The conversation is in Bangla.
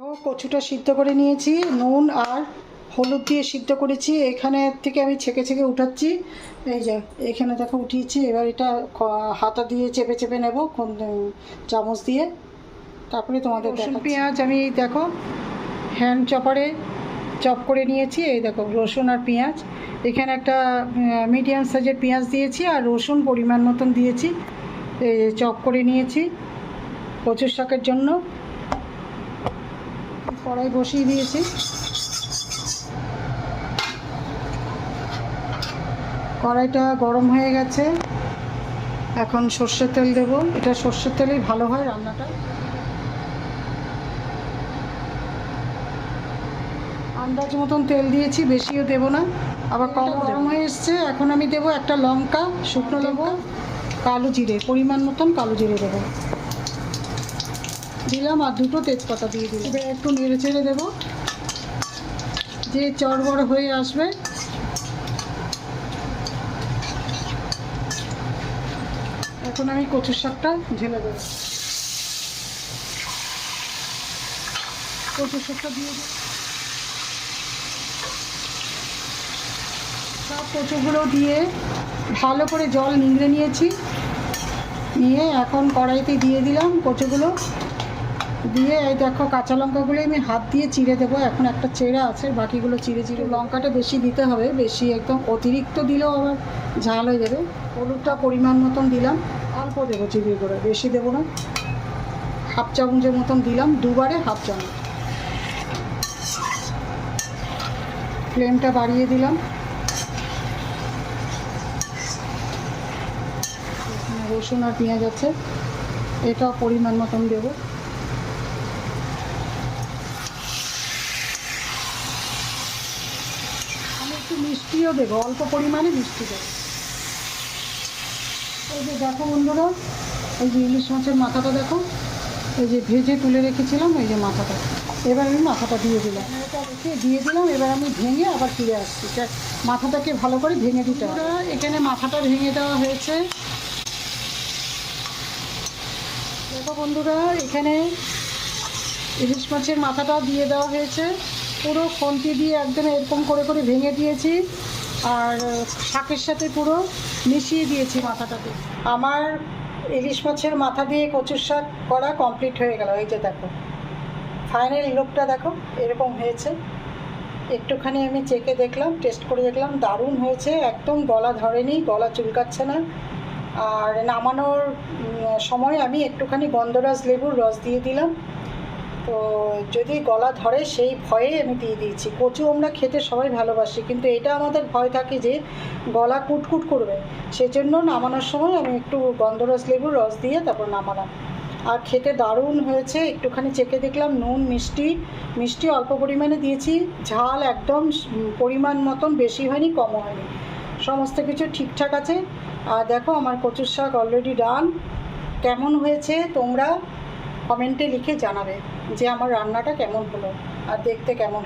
ও কচুটা সিদ্ধ করে নিয়েছি নুন আর হলুদ দিয়ে সিদ্ধ করেছি। এখানে থেকে আমি ছেঁকে ছেঁকে উঠাচ্ছি। এই যে এখানে দেখো উঠিয়েছি এবার এটা হাতা দিয়ে চেপে চেপে নেব কোন চামচ দিয়ে। তারপরে তোমাদের রসুন পেঁয়াজ আমি এই দেখো হ্যান্ড চপারে চপ করে নিয়েছি। এই দেখো রসুন আর পেঁয়াজ। এখানে একটা মিডিয়াম সাইজের পেঁয়াজ দিয়েছি আর রসুন পরিমাণ মতন দিয়েছি। এই চপ করে নিয়েছি। কচুর শাকের জন্য। কড়াই বসিয়ে দিয়েছি। কড়াইটা গরম হয়ে গেছে। এখন সর্ষের তেল দেব। এটা সর্ষের তেলেই ভালো হয় রান্নাটা। আন্দাজ মতন তেল দিয়েছি বেশিও দেব না। আবার কম গরম হয়ে এসছে এখন আমি দেব একটা লঙ্কা শুকনো লঙ্কা কালো জিরে পরিমাণ মতন কালো জিরে দেবো। দিলাম আর দুটো তেজপাতা দিয়ে দিলাম। এবার একটু নেড়ে ছেড়ে দেবো। যে চড়বড় হয়ে আসবে। এখন আমি কচুর শাকটা ঢেলে দেবো। কচুর শাকটা দিয়ে দেবো সব কচুগুলো দিয়ে ভালো করে জল নিংড়ে নিয়েছি। নিয়ে এখন কড়াইতে দিয়ে দিলাম কচুগুলো। দিয়ে এই দেখো কাঁচা লঙ্কাগুলো আমি হাত দিয়ে চিড়ে দেবো। এখন একটা চেরা আছে বাকিগুলো চিড়ে চিড়ে লঙ্কাটা বেশি দিতে হবে বেশি একদম অতিরিক্ত দিলেও আবার ঝাল হয়ে যাবে। হলুদটা পরিমাণ মতন দিলাম অল্প দেবো চিড়ে করে বেশি দেবো না। হাফ চামচের মতন দিলাম দুবারে হাফ চামচ। ফ্লেমটা বাড়িয়ে দিলাম। রসুন আর পেঁয়াজ আছে এটাও পরিমাণ মতন দেবো। একটু মিষ্টিও দেবো, অল্প পরিমাণে মিষ্টি দেবো। এই যে দেখো বন্ধুরা, এই যে ইলিশ মাছের মাথাটা দেখো, এই যে ভেজে তুলে রেখেছিলাম, এই যে মাথাটা। এবার আমি মাথাটা দিয়ে দিলাম। দিয়ে দিলাম, এবার আমি ভেঙে আবার ফিরে আসছি। মাথাটাকে ভালো করে ভেঙে দিতে হবে। এখানে মাথাটা ভেঙে দেওয়া হয়েছে। দেখো বন্ধুরা, এখানে ইলিশ মাছের মাথাটা দিয়ে দেওয়া হয়েছে। পুরো খন্তি দিয়ে একদম এরকম করে করে ভেঙে দিয়েছি। আর শাকের সাথে পুরো মিশিয়ে দিয়েছি মাথাটাকে। আমার ইলিশ মাছের মাথা দিয়ে কচুর শাক করা কমপ্লিট হয়ে গেল। এই যে দেখো ফাইনাল লুকটা দেখো, এরকম হয়েছে। একটুখানি আমি চেকে দেখলাম টেস্ট করে দেখলাম, দারুণ হয়েছে। একদম গলা ধরেনি, গলা চুলকাচ্ছে না। আর নামানোর সময় আমি একটুখানি গন্ধরাজ লেবুর রস দিয়ে দিলাম। তো যদি গলা ধরে সেই ভয়ে আমি দিয়ে দিয়েছি। কচু আমরা খেতে সবাই ভালোবাসি, কিন্তু এটা আমাদের ভয় থাকে যে গলা কুটকুট করবে। সেজন্য নামানোর সময় আমি একটু গন্ধরাজ লেবুর রস দিয়ে তারপর নামালাম। আর খেতে দারুণ হয়েছে, একটুখানি চেকে দেখলাম নুন, মিষ্টি মিষ্টি অল্প পরিমাণে দিয়েছি। ঝাল একদম পরিমাণ মতন বেশি হয়নি কমও হয়নি। সমস্ত কিছু ঠিকঠাক আছে। আর দেখো আমার কচুর শাক অলরেডি ডান কেমন হয়েছে তোমরা কমেন্টে লিখে জানাবে। যে আমার রান্নাটা কেমন হলো আর দেখতে কেমন হলো।